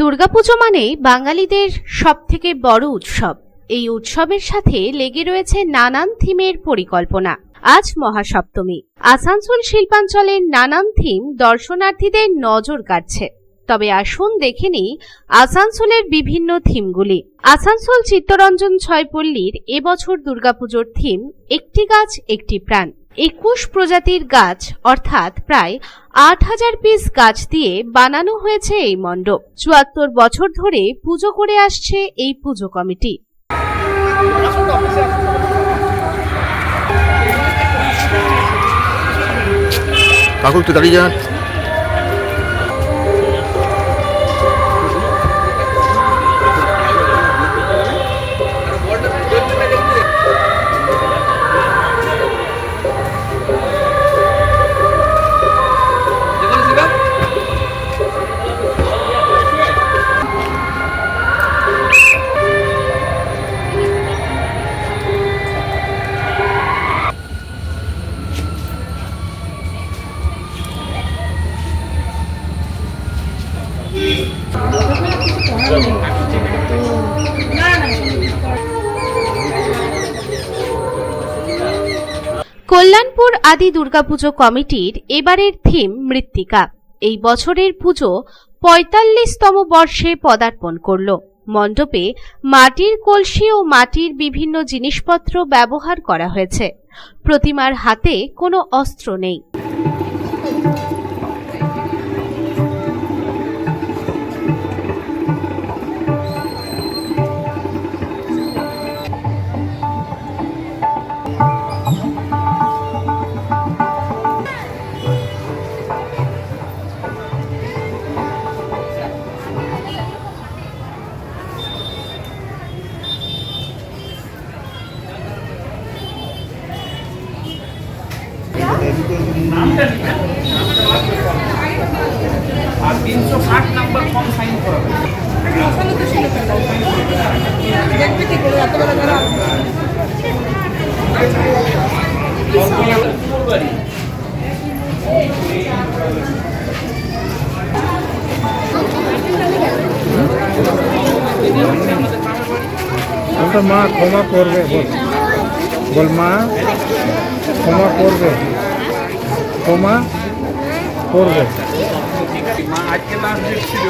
দুর্গাপুজো মানে বাঙালিদের সবথেকে বড় উৎসব। এই উৎসবের সাথে লেগে রয়েছে নানান থিমের পরিকল্পনা। আজ মহাসপ্তমী। আসানসোল শিল্পাঞ্চলের নানান থিম দর্শনার্থীদের নজর কাটছে তবে আসুন দেখে নিই আসানসোলের বিভিন্ন থিমগুলি। আসানসোল চিত্তরঞ্জন ছয়পল্লীর এবছর দুর্গাপুজোর থিম একটি গাছ, একটি প্রাণ। একুশ প্রজাতির গাছ, অর্থাৎ প্রায় আট হাজার পিস গাছ দিয়ে বানানো হয়েছে এই মণ্ডপ। চুয়াত্তর বছর ধরে পুজো করে আসছে এই পুজো কমিটি। দাঁড়িয়ে কল্যাণপুর আদি দুর্গাপুজো কমিটির এবারের থিম মৃত্তিকা। এই বছরের পুজো পঁয়তাল্লিশতম বর্ষে পদার্পণ করল। মণ্ডপে মাটির কলসি ও মাটির বিভিন্ন জিনিসপত্র ব্যবহার করা হয়েছে। প্রতিমার হাতে কোনো অস্ত্র নেই। তিনশো ষাট নাম্বার ফর্ম সাইন করা মা ক্ষমা করবে। বল মা ক্ষমা করবে। ক্ষমা করবে। আজকে লাস্ট ডেট ছিল।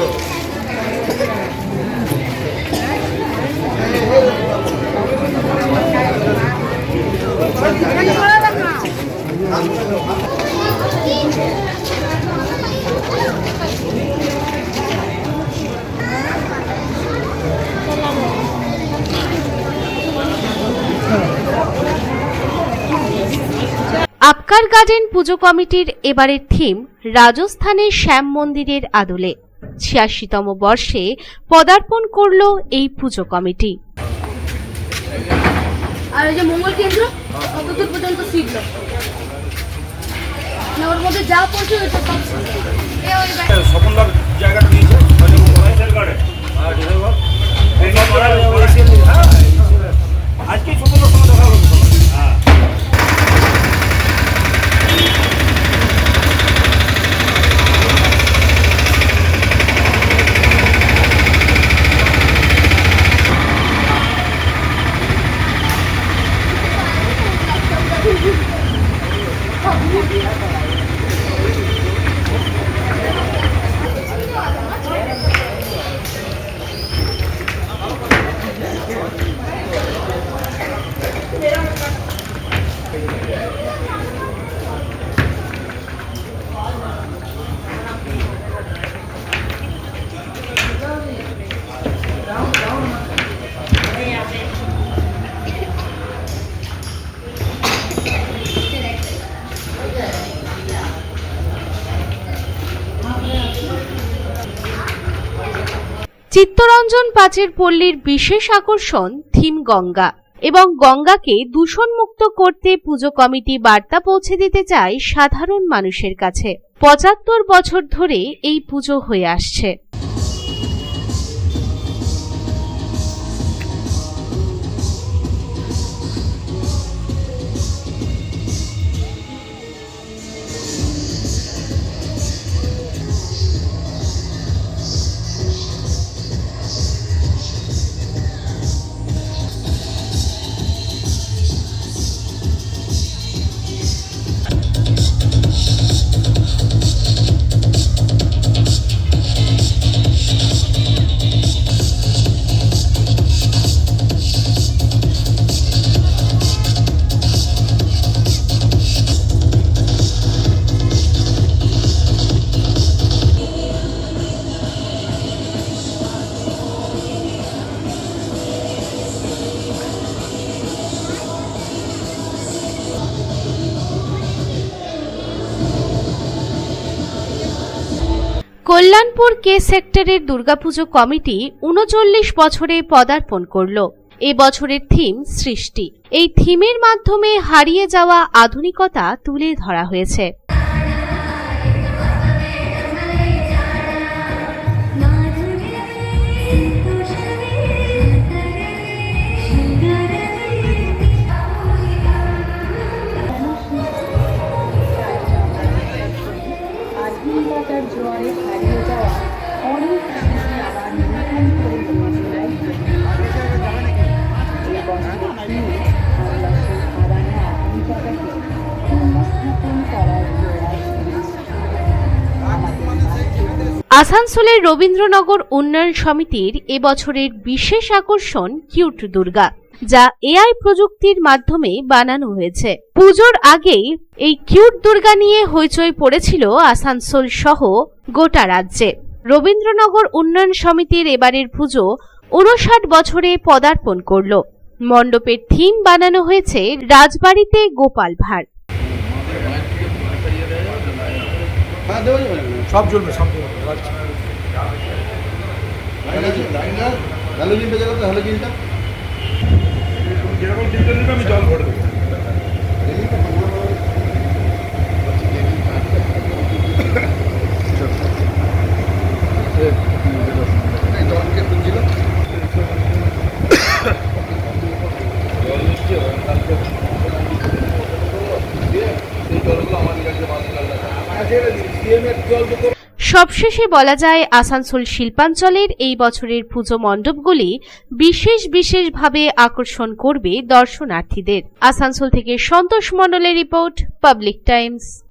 আপকার গার্ডেন পুজো কমিটির এবারের থিম রাজস্থানের শ্যাম মন্দিরের আদলে। ছিয়াশিতম বর্ষে পদার্পণ করল এই পুজো কমিটি। আর এই যে মঙ্গল কেন্দ্র, কতদূর পর্যন্ত শিখল? ওর মধ্যে যা পড়ছে ওইটা চিত্তরঞ্জন পাচের পল্লীর বিশেষ আকর্ষণ থিম গঙ্গা এবং গঙ্গাকে দূষণমুক্ত করতে পুজো কমিটি বার্তা পৌঁছে দিতে চায় সাধারণ মানুষের কাছে। পঁচাত্তর বছর ধরে এই পুজো হয়ে আসছে। কল্যাণপুর কে সেক্টরের দুর্গাপুজো কমিটি উনচল্লিশ বছরে পদার্পণ করল। এ বছরের থিম সৃষ্টি। এই থিমের মাধ্যমে হারিয়ে যাওয়া আধুনিকতা তুলে ধরা হয়েছে। জোয়ারে হারিয়ে যাওয়া অনেক আসানসোলের রবীন্দ্রনগর উন্নয়ন সমিতির এবছরের বিশেষ আকর্ষণ কিউট দুর্গা। যা এআই প্রযুক্তির মাধ্যমে বানানো হয়েছে। পুজোর আগেই এই কিউট দুর্গা নিয়ে হইচই পড়েছিল আসানসোল সহ গোটা রাজ্যে। রবীন্দ্রনগর উন্নয়ন সমিতির এবারের পুজো উনষাট বছরে পদার্পণ করল। মণ্ডপের থিম বানানো হয়েছে রাজবাড়িতে গোপাল ভাঁড়। সব জ্বলবে সব জ্বলবে তো যেরকম ডিজিটাল দিবে আমি জল ভরে দেবো। জলকে তুলছিল সবশেষে বলা যায় আসানসোল শিল্পাঞ্চলের এই বছরের পুজো মণ্ডপগুলি বিশেষ বিশেষভাবে আকর্ষণ করবে দর্শনার্থীদের। আসানসোল থেকে সন্তোষ মণ্ডলের রিপোর্ট, পাবলিক টাইমস।